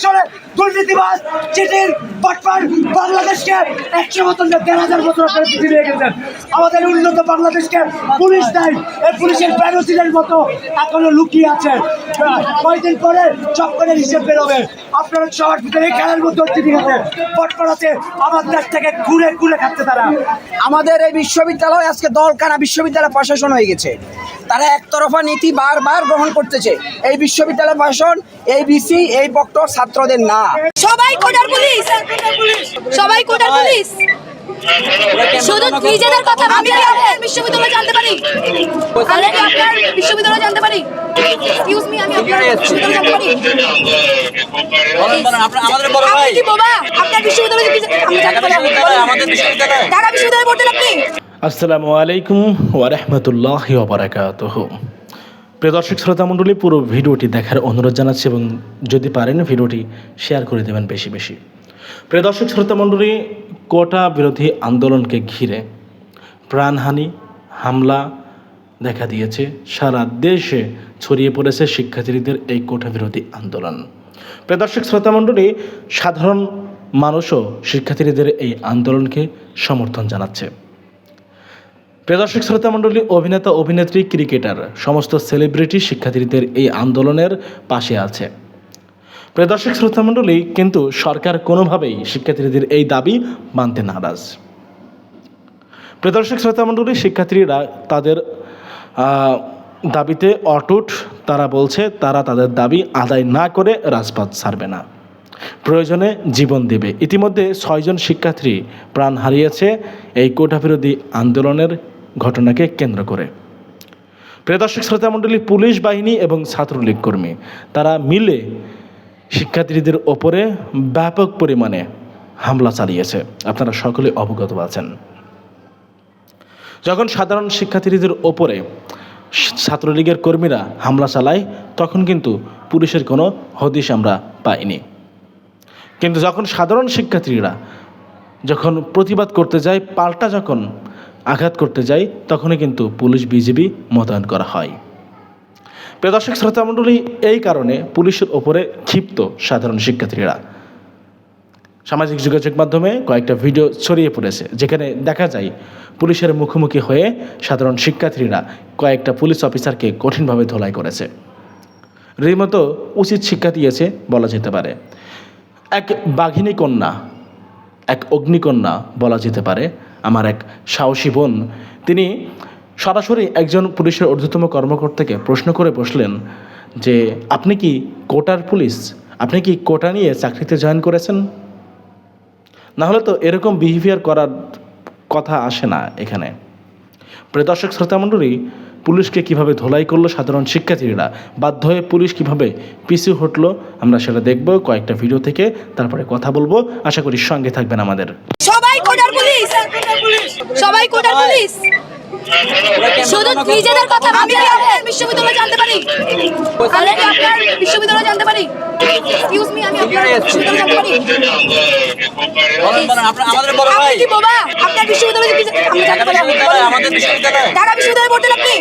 কমিশনে দুর্নীতিবাজ চিঠির পাটপার বাংলাদেশকে একশো মতন দেড় হাজার বছর গেছেন আমাদের উন্নত বাংলাদেশকে পুলিশ দেয়, এই পুলিশের ব্যারোসিনের মতো এখনও লুকিয়ে আছে। কয়েকদিন পরে চক্করের হিসেব বেরোবে। আপনারা সবার ভিতরে খেলার মধ্যে হচ্ছে ঠিক আছে। পটপার আছে। আমার দেশ থেকে ঘুরে ঘুরে খাচ্ছে তারা। আমাদের এই বিশ্ববিদ্যালয় আজকে দলকানা বিশ্ববিদ্যালয় প্রশাসন হয়ে গেছে। তারা একতরফা নীতি বারবার গ্রহণ করতেছে। এই বিশ্ববিদ্যালয় প্রশাসন এই বিসি এই বক্তর ছাত্রদের না। সবাই কোটার পুলিশ! সবাই কোটার পুলিশ! শুধু নিজেদের কথা আমি বিশ্ববিদ্যালয় জানতে পারি। আমি কি আপনার বিশ্ববিদ্যালয় জানতে পারি। এক্সকিউজ মি আমি আপনার বিশ্ববিদ্যালয় জানতে পারি। বলেন বলেন আপনার আমাদের বড় আপনি কি বোবা? আপনার বিশ্ববিদ্যালয় আমি জানতে পারি বিশ্ববিদ্যালয় আমাদের বিশ্ববিদ্যালয়। ঢাকা বিশ্ববিদ্যালয়ে পড়তেন আপনি। আসসালামু আলাইকুম ওয়ারহমতুল্লাহ ওবরাকাত প্রিয় দর্শক শ্রোতা মণ্ডলী পুরো ভিডিওটি দেখার অনুরোধ জানাচ্ছি এবং যদি পারেন ভিডিওটি শেয়ার করে দেবেন বেশি বেশি। প্রিয় দর্শক, শ্রোতা মণ্ডলী, কোটা বিরোধী আন্দোলনকে ঘিরে প্রাণহানি, হামলা দেখা দিয়েছে। সারা দেশে ছড়িয়ে পড়েছে শিক্ষার্থীদের এই কোটা বিরোধী আন্দোলন। প্রিয় দর্শক, শ্রোতা মণ্ডলী, সাধারণ মানুষও শিক্ষার্থীদের এই আন্দোলনকে সমর্থন জানাচ্ছে। প্রিয় দর্শক, শ্রোতা মণ্ডলী, অভিনেতা, অভিনেত্রী, ক্রিকেটার, সমস্ত সেলিব্রিটি শিক্ষার্থীদের এই আন্দোলনের পাশে আছে। প্রিয় দর্শক শ্রোতা মণ্ডলী কিন্তু সরকার কোনোভাবেই শিক্ষার্থীদের এই দাবি মানতে নারাজ। প্রিয় দর্শক শ্রোতা মণ্ডলী শিক্ষার্থীরা তাদের দাবিতে অটুট তারা বলছে, তারা তাদের দাবি আদায় না করে রাজপথ ছাড়বে না। প্রয়োজনে জীবন দেবে। ইতিমধ্যে ছয়জন শিক্ষার্থী প্রাণ হারিয়েছে এই কোটা বিরোধী আন্দোলনের ঘটনাকে কেন্দ্র করে। প্রিয় দর্শক শ্রোতা মণ্ডলী পুলিশ বাহিনী এবং ছাত্রলীগ কর্মী, তারা মিলে শিক্ষার্থীদের ওপরে ব্যাপক পরিমাণে হামলা চালিয়েছে। আপনারা সকলে অবগত আছেন। যখন সাধারণ শিক্ষার্থীদের ওপরে ছাত্রলীগের কর্মীরা হামলা চালায়, তখন কিন্তু পুলিশের কোনো হদিশ আমরা পাইনি। কিন্তু যখন সাধারণ শিক্ষার্থীরা যখন প্রতিবাদ করতে যায়, পাল্টা যখন আঘাত করতে যায়, তখনই কিন্তু পুলিশ, বিজিবি মোতায়েন করা হয়। প্রিয় দর্শক, শ্রোতামণ্ডলী, এই কারণে পুলিশের ওপরে ক্ষিপ্ত সাধারণ শিক্ষার্থীরা। সামাজিক যোগাযোগ মাধ্যমে কয়েকটা ভিডিও ছড়িয়ে পড়েছে, যেখানে দেখা যায় পুলিশের মুখোমুখি হয়ে সাধারণ শিক্ষার্থীরা কয়েকটা পুলিশ অফিসারকে কঠিনভাবে ধোলাই করেছে। রীতিমতো উচিত শিক্ষা দিয়েছে বলা যেতে পারে। এক বাঘিনী কন্যা, এক অগ্নিকন্যা বলা যেতে পারে। আমার এক সাহসী বোন, তিনি সরাসরি একজন পুলিশের ঊর্ধ্বতম কর্মকর্তাকে প্রশ্ন করে বসলেন যে, আপনি কি কোটার পুলিশ? আপনি কি কোটা নিয়ে চাকরিতে জয়েন করেছেন? নাহলে তো এরকম বিহেভিয়ার করার কথা আসে না এখানে। প্রিয় দর্শক, শ্রোতামণ্ডলী পুলিশকে কীভাবে ধোলাই করল সাধারণ শিক্ষার্থীরা? বাধ্য হয়ে পুলিশ কীভাবে পিছু হটলো আমরা সেটা দেখব কয়েকটা ভিডিও থেকে। তারপরে কথা বলব। আশা করি সঙ্গে থাকবেন আমাদের। সবাই কোটার পুলিশ! সবাই কোটার পুলিশ! শুধু নিজেদের কথা আমি আপনার বিশ্ববিদ্যালয় জানতে পারি। আমি আপনার বিশ্ববিদ্যালয় জানতে পারি। এক্সকিউজ মি আমি আপনার বিশ্ববিদ্যালয় জানতে পারি। আমাদের বড় আপনি ভাই। কি বোবা? বিশ্ববিদ্যালয় কি আমি জানতে ঢাকা পারি বিশ্ববিদ্যালয় আমাদের বিশ্ববিদ্যালয়। ঢাকা বিশ্ববিদ্যালয়ে পড়তেন আপনি?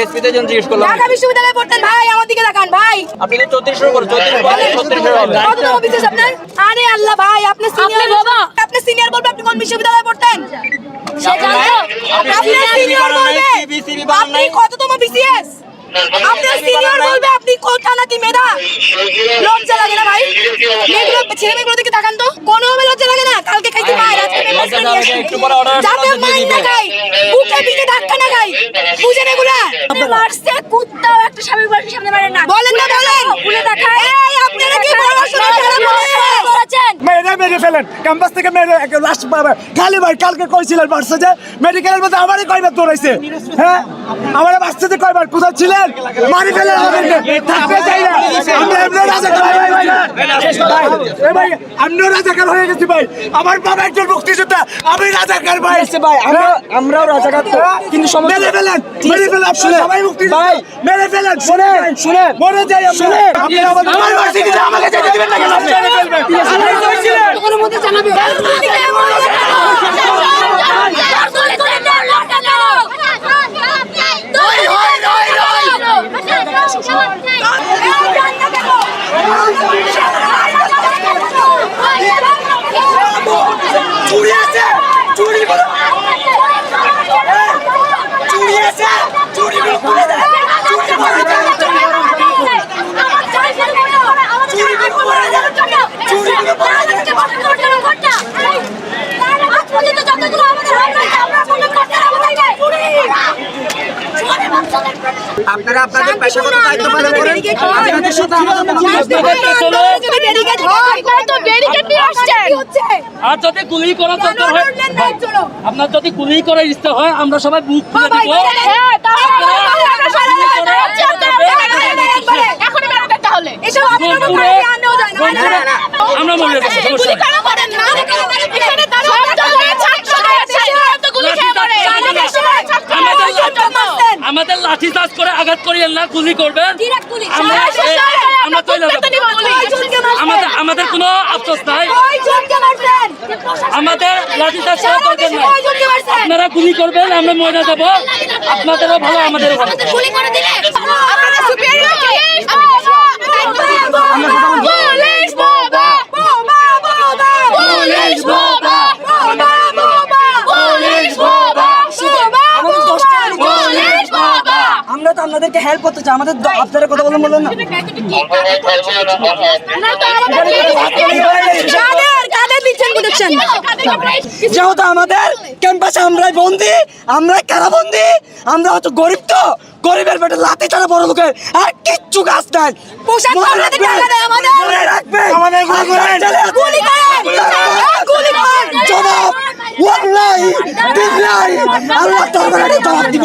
এসপিতে জন জিজ্ঞেস করলাম। ঢাকা বিশ্ববিদ্যালয়ে পড়তেন। ভাই আমার দিকে তাকান ভাই। আপনি তো চৌত্রিশের উপর চৌত্রিশ বলেন ছত্রিশের হবে কততম বিশেষ আপনার? আরে আল্লাহ ভাই আপনি সিনিয়র বাবা। আপনি সিনিয়র বলবে আপনি কোন বিশ্ববিদ্যালয়ে পড়তেন? সে জানতো আপনি সিনিয়র বলবে আপনি নাই। কততম বিসিএস আপনি সিনিয়র বলবে আপনি কোনটা নাকি মেধা? লজ্জা লাগে না ভাই? মেয়েগুলো ছেলে মেয়েগুলো দিকে তাকান তো। কোনো ভাবে লজ্জা লাগে না। কালকে খাইতে পায় আজকে যাতে না খাই বুকে পিঠে ধাক্কা না খাই বুঝেন এগুলা? মারছে কুত্তাও একটা স্বামী বাড়ির সামনে মারে না। বলেন না বলেন। ভুলে দেখায় এই আপনারা কি পড়াশোনা করেছেন। মেরে মেরে ফেলেন। ক্যাম্পাস থেকে মেরে লাস্ট খালি ভাই কালকে কইছিলেন বাড়ছে যে মেডিকেলের মধ্যে আমারই কয়বার দৌড়াইছে। হ্যাঁ? আমার বাচ্চা যে কয়বার? কোথায় ছিলেন? মারি ফেলেন আমাদেরকে থাকতে চাই না আমরা এমনি রাজাকার ভাই ভাই ভাই এ ভাই আমিও রাজাকার হয়ে গেছি ভাই আমার বাবা একজন মুক্তিযোদ্ধা আমি রাজাকার ভাই ভাই আমরা আমরাও রাজাকার তো, কিন্তু সমস্যা- মেরে ফেলেন মেরে ফেলেন সবাই মুক্তি ভাই, মেরে ফেলেন শুনে, শুনে, মরে যাই আমরা শুনে, আপনারা আমাদের- আমার ভার্সিটিতে আমাকে যেতে দিবেন না কেন মেরে ফেলবেন আপনি কইছিলেন কোনো মধ্যে জানাবে চুরি আছে চুরি গুলো চুরি আমরা আপনারা আপনাদের পেশাগত দায়িত্ব পালন করেন আপনাদের সাথে আমাদের কোনো আর যদি গুলি করার দরকার হয় আপনার যদি গুলি করার ইচ্ছা হয় আমরা সবাই বুক খুলে দিব আমরা সমস্যা। আমাদের লাঠি চার্জ করে আঘাত করিয়েন না গুলি করবেন? আমাদের আমাদের কোনো আফসোস নাই। আমাদের লাঠি চার্জ সারা দরকার নাই। আপনারা গুলি করবেন আমরা ময়না যাব। আপনাদেরও ভালো আমাদেরও ভালো আমাদের গুলি করে দিলে আপনাদের superior কে? পুলিশ বাবা! বাবা, বাবা! পুলিশ বাবা! বাবা, বাবা! পুলিশ বাবা! বাবা, আমাদের দশটা মিনিট বাবা! পুলিশ বাবা! হেল্প করতে চাই আমাদের আপনারা কথা বলুন বলুন? যেহেতু আমাদের ক্যাম্পাসে আমরাই বন্দি আমরাই কারাবন্দি আমরা হয়তো গরিব তো গরিবের পেটে লাথি চালা বড় লোকের আর কিচ্ছু কাজ নাই। পোশাক করেন! জবাব আল্লাহ দরবারে জবাব দিব।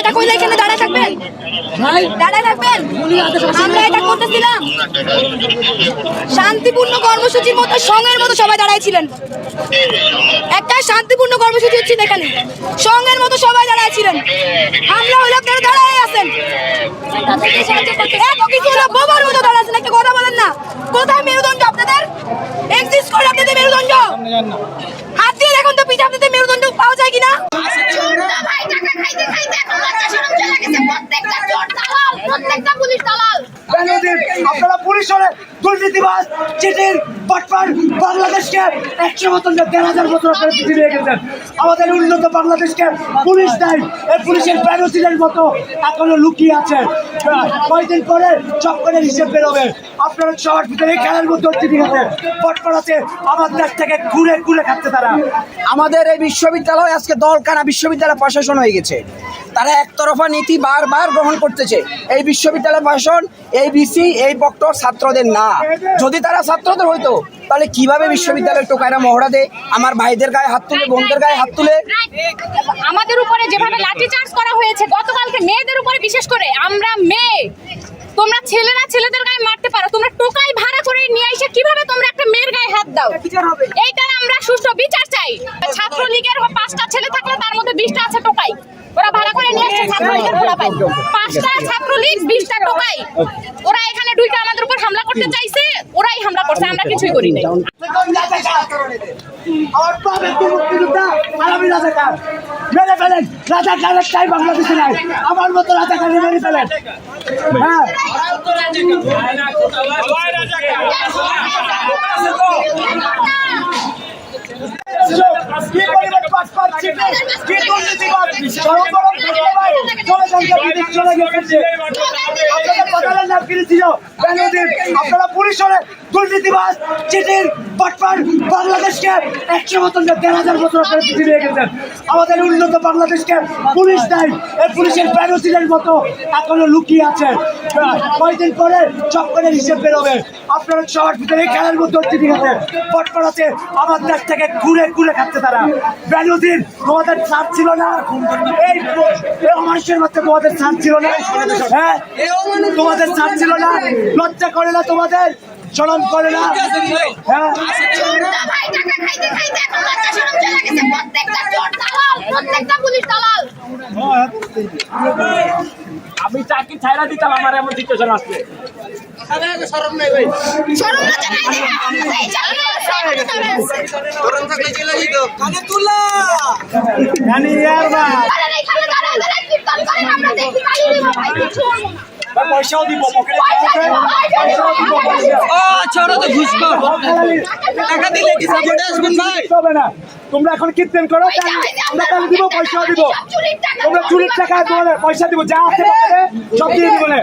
এটা কইলে এখানে দাঁড়ায় থাকবেন? দাঁড়ায় থাকবেন? আমরা এটা করতেছিলাম। শান্তিপূর্ণ কর্মসূচির মতো সঙ্গের মতো সবাই দাঁড়ায় ছিলেন। একটা শান্তিপূর্ণ কর্মসূচি হচ্ছিল এখানে। সঙ্গের মতো সবাই দাঁড়ায় ছিলেন। হামলা হলে আপনারা দাঁড়ায় আছেন। এত কিছু হলে বোবার মতো দাঁড়ায় আছেন। একটা কথা বলেন না। কোথায় মেরুদণ্ড আপনাদের? এক্সিস্ট করে আপনাদের মেরুদণ্ড। হাত দিয়ে দেখুন তো পিঠে আপনাদের মেরুদণ্ড পাওয়া যায় কিনা? বেনজির, আপনারা পুলিশ হলে দুর্নীতিবাজ চিটির বাটপার বাংলাদেশকে একশো মতন না দেড় হাজার বছর আপনারা পৃথিবী গেছেন। আমাদের উন্নত বাংলাদেশকে পুলিশ দেয় এই পুলিশের মতো এখনও লুকিয়ে আছে। কয়দিন পরে চক্করের হিসেব বেরোবে। আপনারা সবার ভিতরে খেলার মধ্যে হচ্ছে ঠিক আছে বটপার আছে আমার দেশ থেকে ঘুরে ঘুরে খাচ্ছে তারা। আমাদের এই বিশ্ববিদ্যালয় আজকে দলকানা বিশ্ববিদ্যালয় প্রশাসন হয়ে গেছে। তারা একতরফা নীতি বারবার গ্রহণ করতেছে। এই বিশ্ববিদ্যালয় প্রশাসন এই বিসি এই বক্তর ছাত্রদের না। যদি তারা ছাত্রদের হইতো তাহলে কীভাবে বিশ্ববিদ্যালয়ের টোকায়রা মহড়া দেয়? আমার ভাইদের গায়ে হাত তুলে বোনদের গায়ে হাত তুলে। আমাদের উপরে যেভাবে লাঠিচার্জ করা হয়েছে গতকালকে মেয়েদের উপরে বিশেষ করে আমরা মেয়ে। তোমরা ছেলেরা ছেলেদের গায়ে মারতে পারো। তোমরা টোকাই ভাড়া করে নিয়ে এসে কীভাবে তোমরা একটা মেয়ের গায়ে হাত দাও? এইটার আমরা সুষ্ঠু বিচার চাই। ছাত্রলীগের পাঁচটা ছেলে থাকলে তার মধ্যে বিশটা আছে টোকাই। ওরা ভাড়া করে নিয়ে এসছে ছাত্রলীগের খোলাপাই পাঁচটা ছাত্রলীগ বিশটা টোকাই। ওরা এখানে দুইটা আমাদের উপর হামলা করতে চাইছে ওরাই হামলা করছে আমরা কিছুই করি নাই। মেরে ফেলেন রাজাকারের চাই বাংলাদেশে নাই আমার মতো রাজাকার মেরে ফেলেন হ্যাঁ কি চলে গেছে। আপনাদের বাজারের নাম কি বেনজির, আপনারা পুলিশ হলে দুর্নীতিবাজ চিটির বাটপার বাংলাদেশকে একশো মতন দেড় হাজার বছর আপনারা পৃথিবী গেছেন। আমাদের উন্নত বাংলাদেশকে পুলিশ দেয় এই পুলিশের ব্যানজিলের মতো এখনও লুকিয়ে আছে। কয়দিন পরে চক্করের হিসেব বেরোবে। আপনারা সবার ভিতরে খেলার মধ্যে ঠিক আছে পটপট আছে আমার দেশ থেকে ঘুরে ঘুরে খাচ্ছে তারা। বেনজির তোমাদের ছাড় ছিল না। এই অমানুষের মধ্যে তোমাদের ছাড় ছিল না। হ্যাঁ তোমাদের ছাড় ছিল না। লজ্জা করে না তোমাদের? চলন করে না? হ্যাঁ? প্রত্যেকটা পুলিশ দালাল আমি চাকরি ছাইরা দিতাম আমার এমন সিচুয়েশন আসলে। শরম আমরা দেখি ভাই পয়সাও দিব পয়সাও পয়সাও আচ্ছা ওরা তো ঘুষ টাকা দিলে কি সাপোর্টে আসবেন ভাই? হবে না। তোমরা এখন কীর্তন করো আমরা তাহলে দিব পয়সা দিব। তোমরা চুরির টাকা তোমাদের পয়সা দিব যা আছে সব দিয়ে দিব না।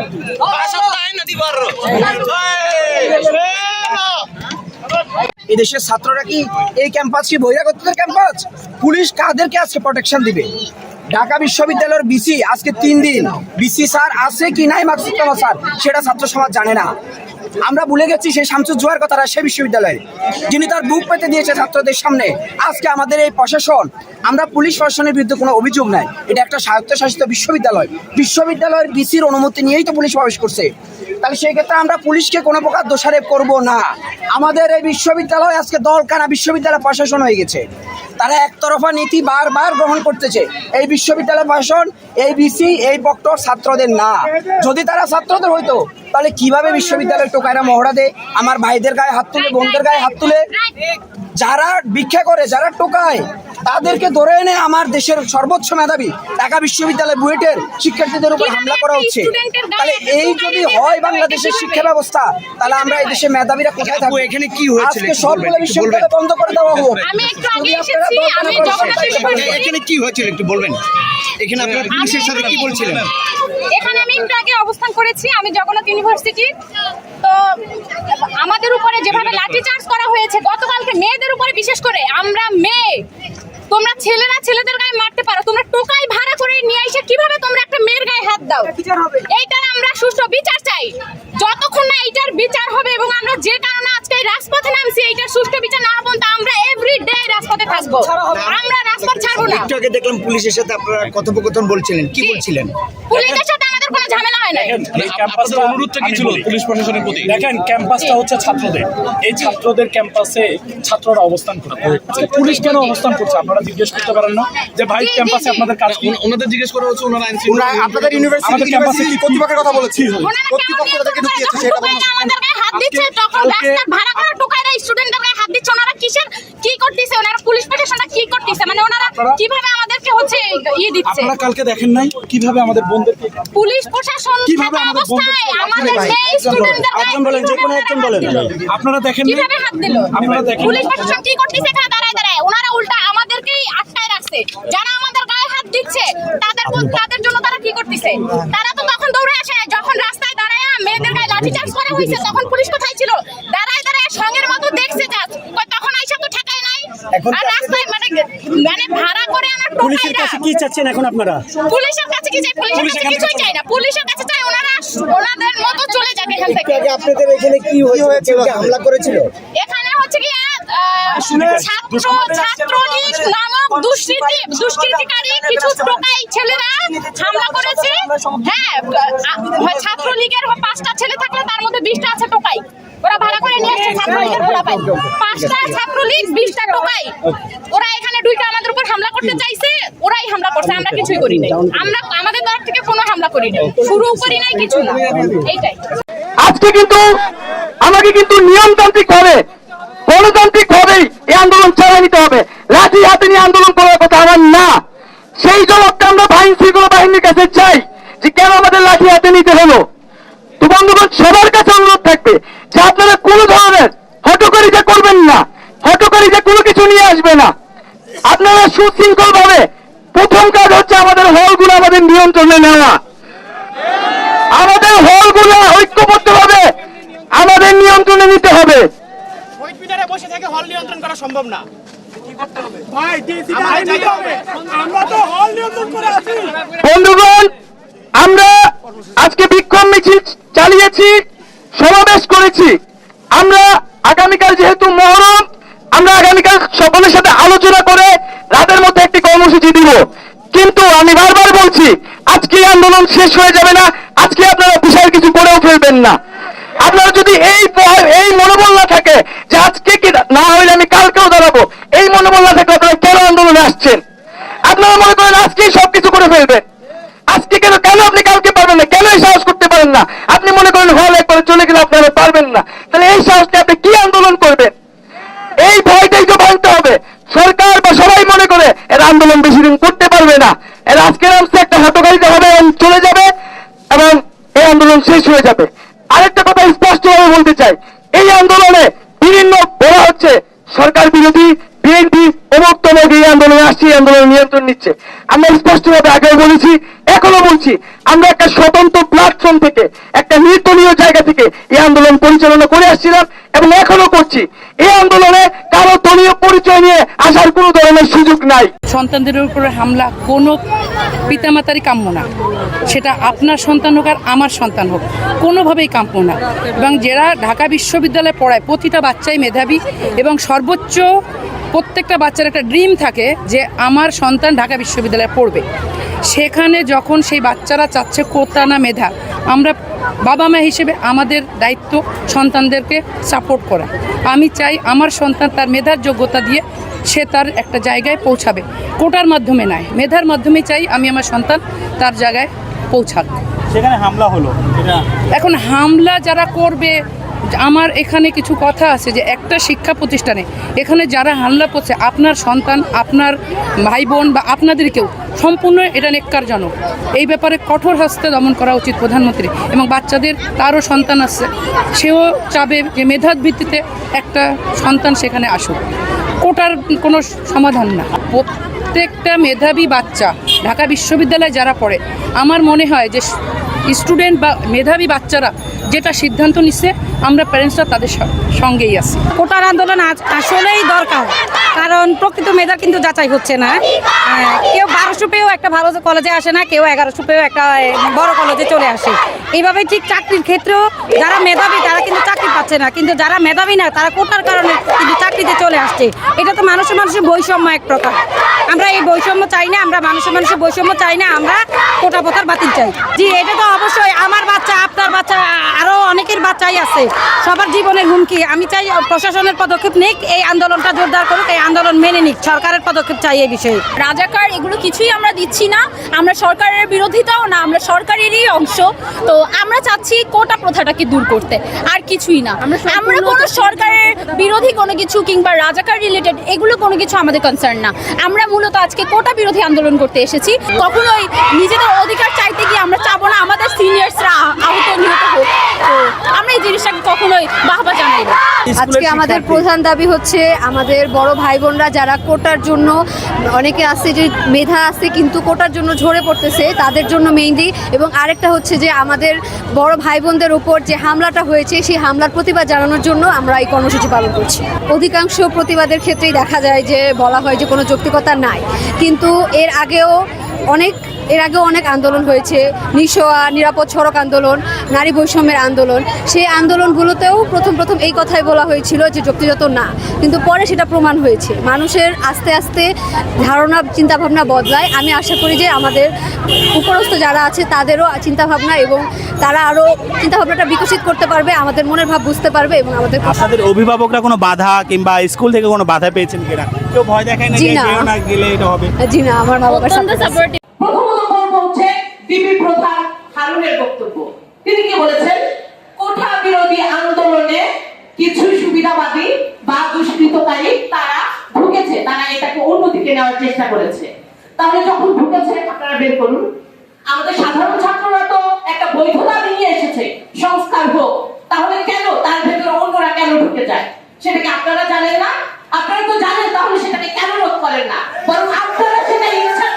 এই ছাত্ররা কি এই ক্যাম্পাস কি বহিরাগতদের ক্যাম্পাস পুলিশ কাদেরকে আজকে প্রোটেকশন দিবে? ঢাকা বিশ্ববিদ্যালয়ের বিসি, আজকে তিন দিন। বিসি স্যার আছে কি নাই মাকসুদুল্লাহ স্যার? সেটা ছাত্র সমাজ জানে না। আমরা ভুলে গেছি সেই শামসুর জোয়ার কথাটা সে বিশ্ববিদ্যালয়ে। যিনি তার বুক পেতে দিয়েছে ছাত্রদের সামনে। আজকে আমাদের এই প্রশাসন, আমরা পুলিশ প্রশাসনের বিরুদ্ধে কোনো অভিযোগ নাই। এটা একটা স্বায়ত্তশাসিত বিশ্ববিদ্যালয়। বিশ্ববিদ্যালয়ের বিসির অনুমতি নিয়েই তো পুলিশ প্রবেশ করছে। তাহলে সেই ক্ষেত্রে আমরা পুলিশকে কোনো প্রকার দোষারোপ করব না। আমাদের এই বিশ্ববিদ্যালয় আজকে দলকানা বিশ্ববিদ্যালয় প্রশাসন হয়ে গেছে। তারা একতরফা নীতি বারবার গ্রহণ করতেছে। এই বিশ্ববিদ্যালয় প্রশাসন, এই বিসি, এই বক্তর ছাত্রদের না। যদি তারা ছাত্রদের হইতো তাহলে কীভাবে বিশ্ববিদ্যালয়ের টোকাইরা মহড়া দেয়? আমার ভাইদের গায়ে হাত তুলে, বোনদের গায়ে হাত তুলে। যারা ভিক্ষা করে, যারা টোকায় তাদেরকে ধরে এনে আমার দেশের সর্বোচ্চ মেধাবী ঢাকা বিশ্ববিদ্যালয় বুয়েটের শিক্ষার্থীদের উপর হামলা করা হচ্ছে? তাহলে এই যদি হয় বাংলাদেশের শিক্ষা ব্যবস্থা তাহলে আমরা এই দেশের মেধাবীরা কোথায় থাকব? এখানে কি হয়েছে আজকে সবগুলো বিশ্ববিদ্যালয় বন্ধ করে দেওয়া হোক। আমি একটু আগে এসেছি, আমি করে জগন্নাথ থাকেন। বিশ্ববিদ্যালয়ে- এখানে কি হয়েছিল একটু বলবেন? এখানে আপনার পুলিশের সাথে কি বলছিলেন? এখানে আমি একটু আগে অবস্থান করেছি আমি জগন্নাথ ইউনিভার্সিটি। তো আমাদের উপরে যেভাবে লাঠিচার্জ করা হয়েছে গতকালকে মেয়েদের উপরে বিশেষ করে আমরা মেয়ে। তোমরা ছেলেরা ছেলেদের গায়ে মারতে পারো। তোমরা টোকাই ভাড়া করে নিয়ে এসে কীভাবে তোমরা একটা মেয়ের গায়ে হাত দাও? বিচার এইটার আমরা সুষ্ঠু বিচার চাই। যতক্ষণ না এইটার বিচার হবে এবং আমরা যে কারণে আজকে রাজপথে নামছি এইটার সুষ্ঠু বিচার না পর্যন্ত আমরা এভরিডে রাজপথে থাকব। আমরা রাজপথ ছাড়বো না। আগে দেখলাম পুলিশের সাথে আপনারা কথোপকথন বলছিলেন। কি বলছিলেন পুলিশের সাথে আমাদের কোনো ঝামেলা হয় না এই ক্যাম্পাসটা অনুরোধটা কি ছিল পুলিশ প্রশাসনের প্রতি? দেখেন ক্যাম্পাসটা হচ্ছে ছাত্রদের। এই ছাত্রদের ক্যাম্পাসে ছাত্ররা অবস্থান করে পুলিশ কেন অবস্থান করছে? আপনারা জিজ্ঞেস করতে পারেন না যে ভাই ক্যাম্পাসে আপনাদের কাজ কি? ওনাদের জিজ্ঞেস করা হচ্ছে ওনারা আইন ওনারা আপনাদের ইউনিভার্সিটি ক্যাম্পাসে কি কর্তৃপক্ষের কথা বলেছি। ওনারা কর্তৃপক্ষ থেকে ঢুকিয়েছে সেটা আমাদের গায়ে হাত দিচ্ছে? তখন কালকে- ভাড়া করা টোকাইরা স্টুডেন্টদের কিসের কি করতেছে? ওনারা পুলিশ প্রশাসনটা কি করতেছে? মানে ওনারা কীভাবে আমাদেরকে হচ্ছে ইয়ে দিচ্ছে? আপনারা কালকে দেখেন নাই কীভাবে আমাদের বোনদেরকে পুলিশ প্রশাসন কীভাবে আমাদের বন্ধুদের- আমাদের ভাই, স্টুডেন্টদের একজন বলেন, যে কোনো একজন বলেন। আপনারা দেখেন নাই? কীভাবে হাত দিল? আপনারা দেখেন পুলিশ প্রশাসন কি করতেছে? এখানে দাঁড়ায় দাঁড়ায়। ওনারা উল্টা আমাদেরকেই আটকায় রাখছে। যারা আমাদের গায়ে হাত দিচ্ছে তাদের তাদের জন্য তারা কি করতেছে? তারা তো তখন দৌড়ে আসে যখন রাস্তায় দাঁড়ায় মেয়েদের গায়ে লাঠিচার্জ করা হয়েছে তখন পুলিশ কোথায় ছিল দাঁড়ায় দাঁড়ায় সঙ্গের মতো দেখছে জাস্ট তখন আইসা তো ঠেকায় নাই আর রাস্তায় মানে মানে ভাড়া করে আনা পুলিশের কাছে কি চাচ্ছেন এখন আপনারা? পুলিশের কাছে কি চাই? পুলিশের কাছে কিছুই চাই না। পুলিশের কাছে চাই ওনারা ওনাদের মতো চলে যাক এখান থেকে। আপনাদের এখানে কি হয়েছিল হামলা করেছিল? এখানে হচ্ছে কি ছাত্র ছাত্রলীগ নামক দুষ্কৃতি দুষ্কৃতিকারী কিছু টোকাই ছেলেরা হামলা করেছে। হ্যাঁ ছাত্রলীগের পাঁচটা ছেলে থাকলে তার মধ্যে বিশটা আছে টোকাই। ওরা ভাড়া করে নিয়ে আসছে ছাত্রলীগের খোলাপাই পাঁচটা ছাত্রলীগ, বিশটা টোকাই। ওরা এখানে দুইটা আমাদের উপর হামলা করতে চাইছে, ওরাই হামলা করছে, আমরা কিছুই করি নাই। আমরা আমাদের তরফ থেকে কোনো হামলা করি নাই। শুরু করি নাই কিছু না। এইটাই। আজকে কিন্তু আমাকে কিন্তু নিয়মতান্ত্রিক ভাবে, গণতান্ত্রিক ভাবেই এই আন্দোলন চালিয়ে নিতে হবে। লাঠি হাতে নিয়ে আন্দোলন করার কথা আমার না। সেই জবাবটা আমরা বাহিনী শৃঙ্খলা বাহিনীর কাছে চাই যে কেন আমাদের লাঠি হাতে নিতে হলো? তো বন্ধুগণ সবার কাছে অনুরোধ থাকবে যে আপনারা কোনো ধরনের হটকারিতা করবেন না হটকারিতা কোনো কিছু নিয়ে আসবে না। আপনারা সুশৃঙ্খল ভাবে প্রথম কাজ হচ্ছে আমাদের হলগুলো আমাদের নিয়ন্ত্রণে নেওয়া। আমাদের হলগুলো ঐক্যবদ্ধ ভাবে আমাদের নিয়ন্ত্রণে নিতে হবে। বন্ধুগণ আমরা আজকে বিক্ষোভ মিছিল চালিয়েছি সমাবেশ করেছি আমরা আগামীকাল যেহেতু মহরম আমরা আগামীকাল সকলের সাথে আলোচনা করে রাতের মধ্যে একটি কর্মসূচি দিব কিন্তু আমি বারবার বলছি, আজকে আন্দোলন শেষ হয়ে যাবে না, আজকে আপনারা বিশাল কিছু করেও ফেলবেন না। আপনারা যদি এই এই মনোবল না থাকে যে আজকে কি না হইলে আমি কালকেও দাঁড়াবো, এই মনোবল না থাকলে আপনারা কেন আন্দোলনে আসছেন? আপনারা মনে করেন আজকেই সবকিছু করে ফেলবেন। আজকে কেন কেন আপনি কালকে পারবেন না? কেন এই সাহস করতে পারেন না? আপনি মনে করেন হল একবারে চলে গেলে আপনারা পারবেন না। তাহলে এই সাহসকে আপনি কি আন্দোলন করবেন? এই ভয়টাই তো ভাঙতে হবে। সরকার বা সবাই মনে করে, এর আন্দোলন বেশি দিন করতে পারবে না এর আজকে নামছে একটা হটকারিতা হবে এবং চলে যাবে এবং এই আন্দোলন শেষ হয়ে যাবে। আরেকটা কথা স্পষ্টভাবে বলতে চাই। এই আন্দোলনে বিভিন্ন বলা হচ্ছে, সরকার বিরোধী বিএনপি অমুক এই আন্দোলনে আসছে, এই আন্দোলনের নিয়ন্ত্রণ নিচ্ছে। আমরা স্পষ্টভাবে আগেও বলেছি এখনও বলছি, আমরা একটা স্বতন্ত্র প্ল্যাটফর্ম থেকে, একটা নির্দলীয় জায়গা থেকে এই আন্দোলন পরিচালনা করে আসছিলাম এবং এখনও করছি। এই আন্দোলনে কারও দলীয় পরিচয় নিয়ে আসার কোনো সুযোগ নাই। সন্তানদের উপরে হামলা কোনো পিতামাতারই কাম্য না। সেটা আপনার সন্তান হোক আর আমার সন্তান হোক, কোনোভাবেই কাম্য না। এবং যারা ঢাকা বিশ্ববিদ্যালয়ে পড়ায়, প্রতিটা বাচ্চাই মেধাবী এবং সর্বোচ্চ প্রত্যেকটা বাচ্চার একটা ড্রিম থাকে যে আমার সন্তান ঢাকা বিশ্ববিদ্যালয়ে পড়বে। সেখানে যখন সেই বাচ্চারা চাচ্ছে কোটা না মেধা, আমরা বাবা মা হিসেবে আমাদের দায়িত্ব সন্তানদেরকে সাপোর্ট করা। আমি চাই আমার সন্তান তার মেধার যোগ্যতা দিয়ে সে তার একটা জায়গায় পৌঁছাবে। কোটার মাধ্যমে নয় মেধার মাধ্যমে চাই আমি আমার সন্তান তার জায়গায় পৌঁছাক। সেখানে হামলা হলো? এখন হামলা যারা করবে আমার এখানে কিছু কথা আছে যে একটা শিক্ষা প্রতিষ্ঠানে এখানে যারা হামলা করছে আপনার সন্তান আপনার ভাই বোন বা আপনাদেরকেও সম্পূর্ণ এটা নেককারজনক। এই ব্যাপারে কঠোর হস্তে দমন করা উচিত প্রধানমন্ত্রী এবং বাচ্চাদের তারও সন্তান আছে সেও চাবে যে মেধার ভিত্তিতে একটা সন্তান সেখানে আসুক। কোটার কোনো সমাধান না। প্রত্যেকটা মেধাবী বাচ্চা ঢাকা বিশ্ববিদ্যালয়ে যারা পড়ে, আমার মনে হয় যে স্টুডেন্ট বা মেধাবী বাচ্চারা যেটা সিদ্ধান্ত নিচ্ছে আমরা প্যারেন্টসরা তাদের সঙ্গেই আছি। কোটার আন্দোলন আজ আসলেই দরকার, কারণ প্রকৃত মেধা কিন্তু যাচাই হচ্ছে না। কেউ বারোশো পেয়েও একটা ভালো কলেজে আসে না, কেউ এগারোশো পেয়েও একটা বড় কলেজে চলে আসে। এইভাবে ঠিক চাকরির ক্ষেত্রেও যারা মেধাবী, তারা কিন্তু চাকরি পাচ্ছে না। কিন্তু যারা মেধাবী না, তারা কোটার কারণে কিন্তু চাকরিতে চলে আসছে। এটা তো মানুষের মানুষের বৈষম্য এক প্রকার। আমরা এই বৈষম্য চাই না, আমরা মানুষের মানুষের বৈষম্য চাই না, আমরা কোটা প্রথার বাতিল চাই। জি, এটা তো অবশ্যই আমার বাচ্চা, আপনার বাচ্চা আরও অনেকের বাচ্চাই আছে। সবার জীবনের হুমকি। আমি চাই প্রশাসনের পদক্ষেপ নিক, এই আন্দোলনটা জোরদার করুক, এই আন্দোলন মেনে নিক। সরকারের পদক্ষেপ চাই এই বিষয়ে। রাজাকার, এগুলো কিছুই আমরা দিচ্ছি না। আমরা সরকারের বিরোধিতাও না, আমরা সরকারেরই অংশ। তো আমরা চাচ্ছি কোটা প্রথাটাকে দূর করতে আর কিছুই না। আমরা কোনো সরকারের বিরোধী কোনো কিছু কিংবা রাজাকার রিলেটেড এগুলো কোনো কিছু আমাদের কনসার্ন না। আমরা মূলত আজকে কোটা বিরোধী আন্দোলন করতে এসেছি। কখনোই নিজেদের অধিকার চাইতে গিয়ে আমরা চাবো না আমাদের সিনিয়র্সরা আহত নিহত হোক। তো আমরা এই জিনিসটাকে কখনোই বাহবা জানাই না। আজকে আমাদের প্রধান দাবি হচ্ছে আমাদের বড় ভাই বোনরা যারা কোটার জন্য অনেকে আছে যে মেধা আছে কিন্তু কোটার জন্য ঝরে পড়তেছে তাদের জন্য মেইনলি এবং আরেকটা হচ্ছে যে আমাদের বড় ভাই বোনদের উপর যে হামলাটা হয়েছে, সেই হামলার প্রতিবাদ জানানোর জন্য আমরা এই কর্মসূচি পালন করছি। অধিকাংশ প্রতিবাদের ক্ষেত্রেই দেখা যায় যে বলা হয় যে কোনো যৌক্তিকতা নাই। কিন্তু এর আগেও অনেক এর আগেও অনেক আন্দোলন হয়েছে নিশোয়া নিরাপদ সড়ক আন্দোলন নারী বৈষম্যের আন্দোলন। সেই আন্দোলনগুলোতেও প্রথম প্রথম এই কথাই বলা হয়েছিল যে যুক্তিগত না। কিন্তু পরে সেটা প্রমাণ হয়েছে। মানুষের আস্তে আস্তে ধারণা চিন্তাভাবনা বদলায়। আমি আশা করি যে আমাদের উপরস্থ যারা আছে তাদেরও চিন্তাভাবনা এবং তারা আরও চিন্তাভাবনাটা বিকশিত করতে পারবে আমাদের মনের ভাব বুঝতে পারবে এবং আমাদের আপনাদের অভিভাবকরা কোনো বাধা কিংবা স্কুল থেকে কোনো বাধা পেয়েছেন কিনা? কেউ ভয় দেখায় না জি যে না। গেলে এটা হবে? জি না আমার মা বাবার অত্যন্ত ডিবি প্রধান হারুনের বক্তব্য। তিনি কি বলেছেন? কোঠা বিরোধী আন্দোলনে কিছু সুবিধাবাদী বা দুষ্কৃতকারী তারা ঢুকেছে, তারা এটাকে অন্যদিকে নেওয়ার চেষ্টা করেছে। তাহলে যখন ঢুকেছে, আপনারা বের করুন। আমাদের সাধারণ ছাত্ররা তো একটা বৈধতা নিয়ে এসেছে, সংস্কার হোক। তাহলে কেন তার ভেতরে অন্যরা কেন ঢুকে যায়? সেটাকে আপনারা জানেন না? আপনারা তো জানেন, তাহলে সেটাকে কেন রোধ করেন না? বরং আপনারা সেটা ইচ্ছা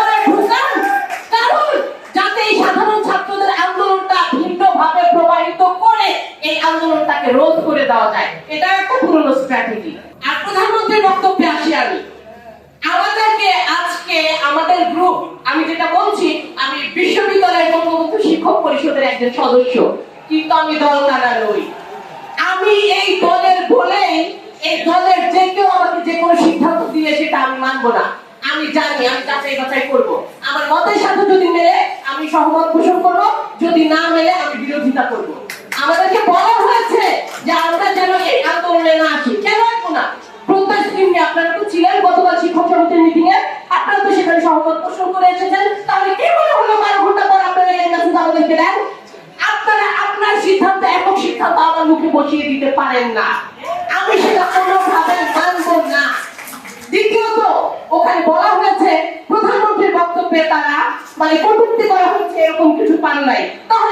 যাতে এই সাধারণ ছাত্রদের আন্দোলনটা ভিন্নভাবে প্রবাহিত করে এই আন্দোলনটাকে রোধ করে দেওয়া যায়। এটা একটা পুরনো স্ট্র্যাটেজি আর প্রধানমন্ত্রীর বক্তব্যে আসি আমি। আমাদেরকে আজকে আমাদের গ্রুপ আমি যেটা বলছি, আমি বিশ্ববিদ্যালয়ের বঙ্গবন্ধু শিক্ষক পরিষদের একজন সদস্য, কিন্তু আমি দল নানা নই। আমি এই দলের বলেই, এই দলের যে কেউ আমাকে যে কোনো সিদ্ধান্ত দিলে সেটা আমি মানবো না। আমি জানি আমি যাচাই বাছাই করব। আমার মতের সাথে যদি মেলে, আমি সহমত পোষণ করব। যদি না মেলে, আমি বিরোধিতা করব। আমাদেরকে বলা হয়েছে যে আমরা যেন এই আন্দোলনে না আসি। কেন আসব না? তাহলে ঘণ্টা পর আপনারা আপনারা সিদ্ধান্ত বসিয়ে দিতে পারেন না। আমি সেটা কোনোভাবে মানব না। দ্বিতীয়ত, ওখানে বলা হয়েছে, প্রধানমন্ত্রীর বক্তব্যে তারা মানে কটূক্তি করা হচ্ছে, এরকম কিছু পান নাই। তাহলে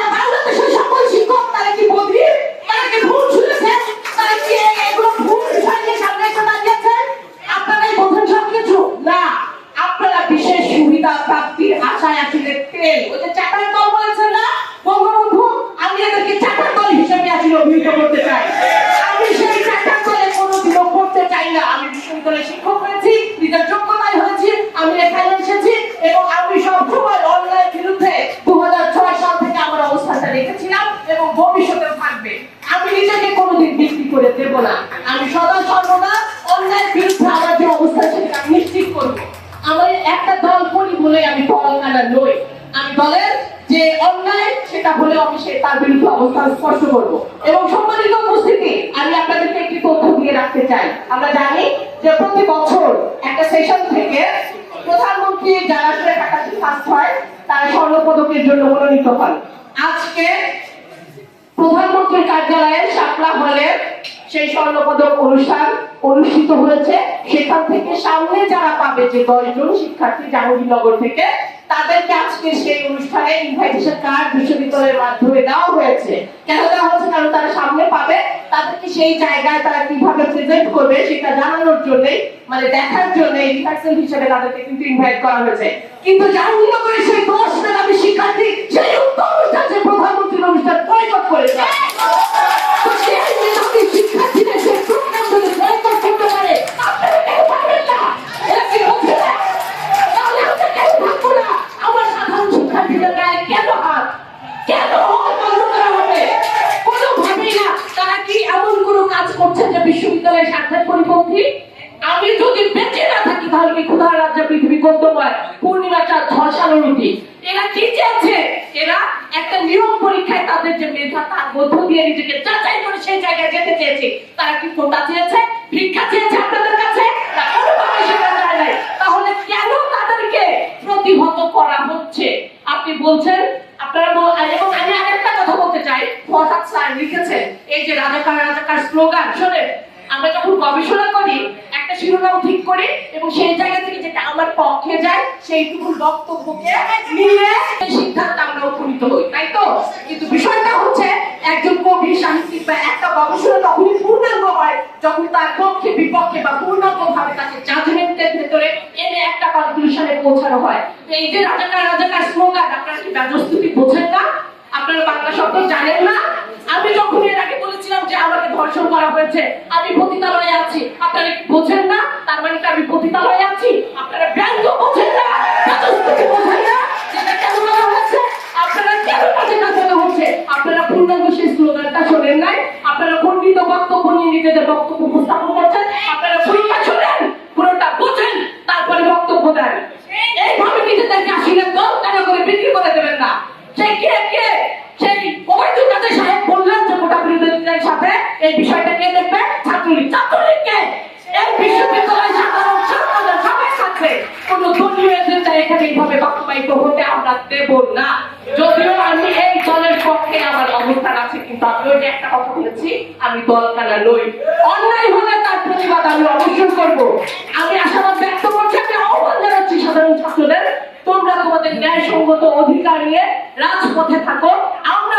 তারা স্বর্ণ পদকের জন্য মনোনীত হন। আজকে প্রধানমন্ত্রীর কার্যালয়ে শাপলা হলে সেই স্বর্ণপদক অনুষ্ঠান অনুষ্ঠিত হয়েছে। সেখান থেকে সামনে যারা পাবে যে দশজন শিক্ষার্থী জাহাঙ্গীরনগর থেকে তাদেরকে আজকে সেই অনুষ্ঠানে ইনভাইটেশন কার্ড বিশ্ববিদ্যালয়ের মাধ্যমে দেওয়া হয়েছে। কেন দেওয়া হয়েছে? কারণ তারা সামনে পাবে। তাদেরকে সেই জায়গায় তারা কীভাবে প্রেজেন্ট করবে সেটা জানানোর জন্য মানে দেখার জন্য রিহার্সাল হিসেবে তাদেরকে কিন্তু ইনভাইট করা হয়েছে। কিন্তু জাহাঙ্গীরনগরের সেই দশ মেধাবী শিক্ষার্থী, সেই উত্তর অনুষ্ঠানে প্রধানমন্ত্রীর অনুষ্ঠান বয়কট করেছে। শিক্ষার্থীদের সেই প্রোগ্রামগুলো বয়কট করতে পারে। আপনারা কেন পারবেন না। সাধারণ গায়ে কেন হাত? কেন এরা একটা নিয়ম পরীক্ষায় তাদের যে মেধা, তার সেই জায়গায় যেতে চেয়েছে। তারা কি কোটা চেয়েছে? ভিক্ষা চেয়েছে আপনাদের কাছে? তাহলে কেন প্রতিহত করা হচ্ছে। আপনি বলছেন, আপনারা এবং আমি আরেকটা কথা বলতে চাই। ফরহাদ স্যার লিখেছেন, এই যে রাজাকার রাজাকার স্লোগান, শোনেন আমরা যখন গবেষণা করি, একটা শিরোনাম ঠিক করি এবং সেই জায়গা থেকে যেটা আমার পক্ষে যায়, সেইটুকু বক্তব্যকে নিয়ে সিদ্ধান্তে আমরা উপনীত হই, তাই তো? কিন্তু বিষয়টা হচ্ছে, একজন কবি, সাহিত্যিক বা একটা গবেষণা তখনই পূর্ণাঙ্গ হয় যখন তার পক্ষে, বিপক্ষে বা পূর্ণাঙ্গ ভাবে তাকে জাজমেন্টের ভেতরে এনে একটা কনক্লুশনে পৌঁছানো হয়। এই যে রাজাকার রাজাকার স্লোগান আপনারা কি ব্যবস্থিতি বোঝেন না? আপনারা বাংলা শব্দ জানেন না? আমি যখন এর আগে বলেছিলাম যে আমাকে ধর্ষণ করা হয়েছে, আমি পতিতালয়ে আছি। আপনারা কি বোঝেন না? তার মানে কি আমি পতিতালয়ে আছি? আপনারা ব্যঙ্গ বোঝেন না? বোঝেন সেই বক্তব্য নিজেদের বক্তব্য আপনারা পুরোটা বোঝেন, তারপরে বক্তব্য দেন। এইভাবে দেবেন না। সেই কে কে? সেই ওবায়দুল এই বিষয়টা কে দেখবে ছাত্রলীগ। ছাত্রলীগকে এই বিশ্ববিদ্যালয় সাধারণ ছাত্রদের সবাই থাকবে কোন দলীয় এজেন্ডা এখানে এইভাবে বাস্তবায়িত হতে আমরা দেব না। যদিও আমি এই দলের পক্ষে আমার অবস্থান আছে, কিন্তু আমি ওই যে একটা কথা বলেছি, আমি দল কানা নই। অন্যায় হলে তার প্রতিবাদ আমি অবশ্যই করব। আমি আশাবাদ ব্যক্ত করছি, আমি আহ্বান জানাচ্ছি সাধারণ ছাত্রদের, তোমরা তোমাদের ন্যায়সঙ্গত অধিকার নিয়ে রাজপথে থাকো।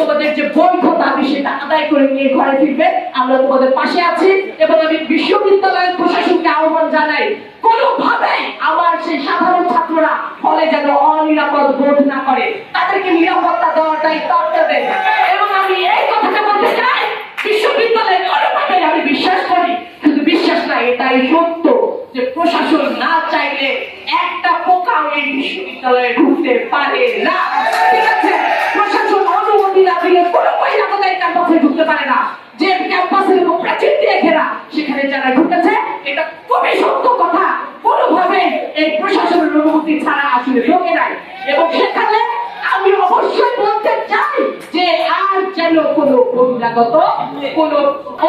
তোমাদের যে বৈধ দাবি সেটা আদায় করে নিয়ে ঘরে ফিরবে। আমরা তোমাদের পাশে আছি এবং আমি বিশ্ববিদ্যালয়ের প্রশাসনকে আহ্বান জানাই কোনোভাবেই আমার সেই সাধারণ ছাত্ররা হলে যেন অনিরাপদ বোধ না করে। তাদেরকে নিরাপত্তা দায়িত্ব এবং আমি এই কথাটা বলতে চাই বিশ্ববিদ্যালয়ে কোনোভাবেই আমি বিশ্বাস করি, শুধু বিশ্বাস না, এটাই সত্য যে প্রশাসন না চাইলে একটা পোকাও এই বিশ্ববিদ্যালয়ে ঢুকতে পারে না। ঠিক আছে? প্রশাসন না দিলে কোনো বহিরাগত এই ক্যাম্পাসে ঢুকতে পারে না। যে ক্যাম্পাসের প্রাচীর দিয়ে ঘেরা, সেখানে যারা ঢুকেছে, এটা খুবই সত্য কথা। কোনোভাবে এই প্রশাসনের অনুমতি ছাড়া আসলে ঢোকে নাই। এবং সেখানে আমি অবশ্যই বলতে চাই যে আর যেন কোনো বহিরাগত, কোনো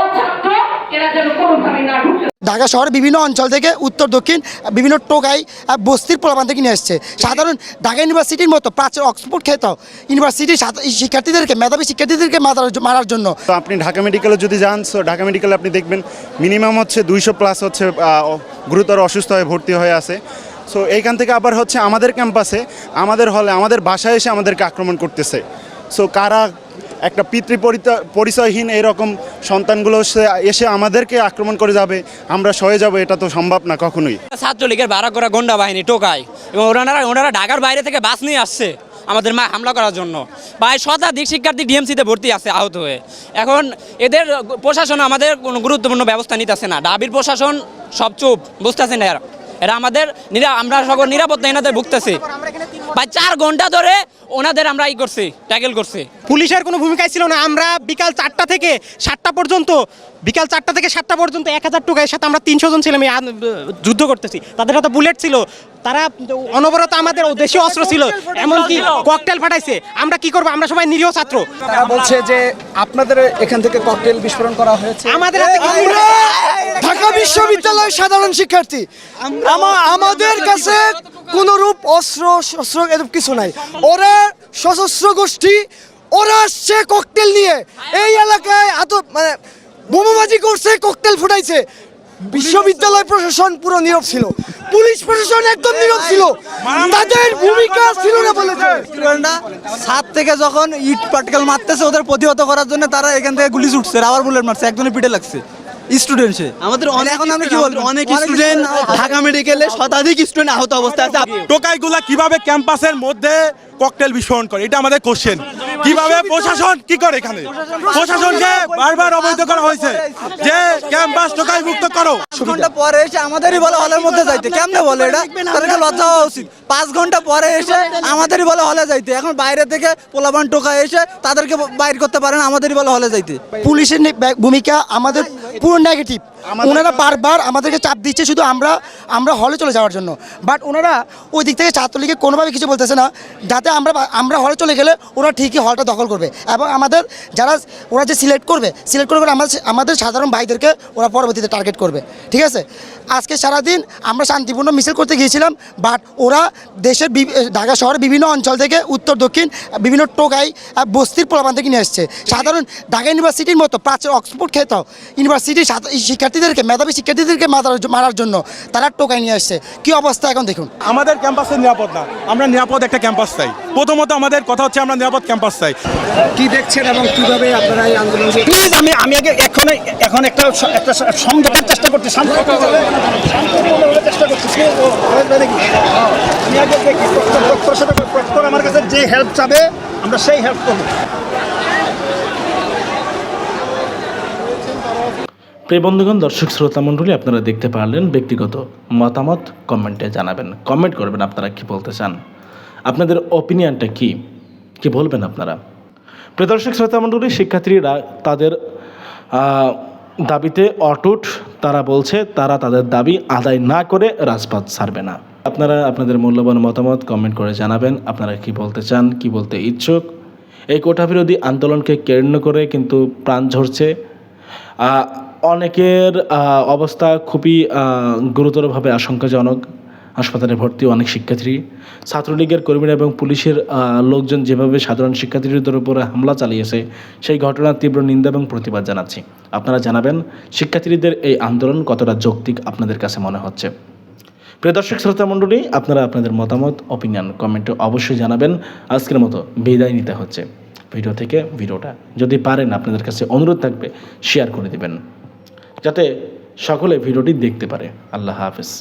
অছাত্র এরা যেন কোনোভাবে না ঢুকতে ঢাকা শহরের বিভিন্ন অঞ্চল থেকে উত্তর, দক্ষিণ, বিভিন্ন টোকাই বস্তির প্রলাপান থেকে নিয়ে এসছে। সাধারণ ঢাকা ইউনিভার্সিটির মতো প্রাচ্য অক্সফোর্ড খেত ইউনিভার্সিটির শিক্ষার্থীদেরকে, মেধাবী শিক্ষার্থীদেরকে মারার- জন্য। তো আপনি ঢাকা মেডিকেলে যদি যান সো ঢাকা মেডিকেলে আপনি দেখবেন মিনিমাম হচ্ছে দুইশো প্লাস হচ্ছে গুরুতর অসুস্থ হয়ে ভর্তি হয়ে আছে। সো এইখান থেকে আবার হচ্ছে আমাদের ক্যাম্পাসে আমাদের হলে আমাদের বাসায় এসে আমাদেরকে আক্রমণ করতেছে। সো কারা একটা পিতৃ পরিচয়হীন এরকম সন্তানগুলো এসে আমাদেরকে আক্রমণ করে যাবে, আমরা সয়ে যাব, এটা তো সম্ভব না কখনোই। ছাত্রলীগের ভাড়া করা গন্ডা বাহিনী টোকায় এবং ওনারা ওনারা ঢাকার বাইরে থেকে বাস নিয়ে আসছে আমাদের মা হামলা করার জন্য। প্রায় শতাধিক শিক্ষার্থী ডিএমসিতে ভর্তি আছে আহত হয়ে। এখন এদের প্রশাসন আমাদের কোনো গুরুত্বপূর্ণ ব্যবস্থা নিতেছে না। ডাবির প্রশাসন সব চুপ বুঝতেছে না এরা আমাদের আমরা সকল নিরাপত্তাহীনতায় ভুগতেছি। প্রায় চার ঘণ্টা ধরে ওনাদের আমরা ই করছি ট্যাকেল করছি। পুলিশের কোনো ভূমিকাই ছিল না। আমরা বিকাল চারটা থেকে সাতটা পর্যন্ত বিকাল চারটা থেকে সাতটা পর্যন্ত এক হাজার টাকার সাথে আমরা তিনশো জন ছিলাম এই যুদ্ধ করতেছি। তাদের হাতে বুলেট ছিল। তারা অনবরত আমাদের দেশীয় অস্ত্র ছিল। এমনকি ককটেল ফাটাইছে। আমরা কি করব? আমরা সবাই নিরীহ ছাত্র। তারা বলছে যে আপনাদের এখান থেকে ককটেল বিস্ফোরণ করা হয়েছে। আমাদের হাতে ঢাকা বিশ্ববিদ্যালয়ের সাধারণ শিক্ষার্থী। আমাদের কাছে কোনো রূপ অস্ত্র শস্ত্র এরকম কিছু নাই। ওরা সশস্ত্র গোষ্ঠী, ওরা আসছে ককটেল নিয়ে। এই এলাকায় এত মানে বোমাবাজি করছে ককটেল ফুটাইছে। বিশ্ববিদ্যালয় প্রশাসন পুরো নীরব ছিল। পুলিশ প্রশাসন একদম নীরব ছিল। তাদের ভূমিকা ছিল না স্টুডেন্টরা সাত থেকে যখন ইট পাটকেল মারতেছে, ওদের প্রতিহত করার জন্য তারা এখান থেকে গুলি ছুটছে আবার বুলেট মারছে একজনের পিঠে লাগছে। স্টুডেন্ট সে। আমাদের অনেক এখন আমরা কি বলব? অনেক স্টুডেন্ট ঢাকা মেডিকেলে শতাধিক স্টুডেন্ট আহত অবস্থায় আছে। টোকাইগুলা কীভাবে ক্যাম্পাসের মধ্যে ককটেল বিস্ফোরণ করে? এটা আমাদের কোশ্চেন কীভাবে প্রশাসন কি করে এখানে? প্রশাসনকে বারবার অবহিত করা হয়েছে যে ক্যাম্পাস টোকাই মুক্ত করো ঘণ্টা পরে এসে আমাদেরই বলে হলের মধ্যে যাইতে। কেমনে বলে এটা? তাদেরকে লজ্জা হওয়া উচিত। পাঁচ ঘণ্টা পরে এসে আমাদেরই বলে হলে যাইতে। এখন বাইরে থেকে পোলাপান টোকা এসে তাদেরকে বাইর করতে পারে না আমাদেরই বলে হলে যাইতে। পুলিশের ভূমিকা আমাদের পুরো নেগেটিভ ওনারা বারবার আমাদেরকে চাপ দিচ্ছে শুধু আমরা আমরা হলে চলে যাওয়ার জন্য। বাট ওনারা ওই দিক থেকে ছাত্রলীগকে কোনোভাবে কিছু বলতেছে না যাতে আমরা আমরা হলে চলে গেলে ওরা ঠিকই হলটা দখল করবে। এবং আমাদের যারা ওরা যে সিলেক্ট করবে সিলেক্ট করবে আমাদের আমাদের সাধারণ ভাইদেরকে ওরা পরবর্তীতে টার্গেট করবে। ঠিক আছে? আজকে সারাদিন আমরা শান্তিপূর্ণ মিছিল করতে গিয়েছিলাম বাট ওরা দেশের ঢাকা শহরের বিভিন্ন অঞ্চল থেকে উত্তর দক্ষিণ বিভিন্ন টোকাই বস্তির প্রলাপান থেকে নিয়ে এসছে সাধারণ ঢাকা ইউনিভার্সিটির মতো প্রাচ্য অক্সফোর্ড খেত ইউনিভার্সিটির ছাত্র- শিক্ষার্থীদেরকে মেধাবী শিক্ষার্থীদেরকে মারার মারার জন্য তারা টোকাই নিয়ে আসছে। কি অবস্থা এখন দেখুন। আমাদের ক্যাম্পাসের নিরাপদ না। আমরা নিরাপদ একটা ক্যাম্পাস চাই। প্রথমত আমাদের কথা হচ্ছে আমরা নিরাপদ ক্যাম্পাস চাই। কি দেখছেন এবং কীভাবে আপনারা এই আন্দোলন প্লিজ আমি আমি আগে এখন এখন একটা একটা সমঝোতার চেষ্টা করছি শান্ত চেষ্টা করছি। আমি আগে দেখি আমার কাছে যে হেল্প চাবে আমরা সেই হেল্প করব। প্রিয় বন্ধুগণ, দর্শক শ্রোতা মণ্ডলী, আপনারা দেখতে পারলেন ব্যক্তিগত মতামত কমেন্টে জানাবেন। কমেন্ট করবেন আপনারা কি বলতে চান। আপনাদের ওপিনিয়নটা কি? কি বলবেন আপনারা? প্রিয় দর্শক শ্রোতা মণ্ডলী, শিক্ষার্থীরা তাদের দাবিতে অটুট, তারা বলছে তারা তাদের দাবি আদায় না করে রাজপথ ছাড়বে না। আপনারা আপনাদের মূল্যবান মতামত কমেন্ট করে জানাবেন। আপনারা কি বলতে চান, কি বলতে ইচ্ছুক? এই কোটা বিরোধী আন্দোলনকে কেন্দ্র করে কিন্তু প্রাণ ঝরছে। অনেকের অবস্থা খুবই গুরুতরভাবে আশঙ্কাজনক। হাসপাতালে ভর্তি অনেক শিক্ষার্থী। ছাত্রলীগের কর্মীরা এবং পুলিশের লোকজন যেভাবে সাধারণ শিক্ষার্থীদের উপরে হামলা চালিয়েছে, সেই ঘটনার তীব্র নিন্দা এবং প্রতিবাদ জানাচ্ছি। আপনারা জানাবেন, শিক্ষার্থীদের এই আন্দোলন কতটা যৌক্তিক আপনাদের কাছে মনে হচ্ছে? প্রিয় দর্শক, শ্রোতা মণ্ডলী, আপনারা আপনাদের মতামত অপিনিয়ন কমেন্টে অবশ্যই জানাবেন। আজকের মতো বিদায় নিতে হচ্ছে। ভিডিও থেকে, ভিডিওটা যদি পারেন, আপনাদের কাছে অনুরোধ থাকবে শেয়ার করে দিবেন। যাতে সকলে ভিডিওটি দেখতে পারে। আল্লাহ হাফেজ।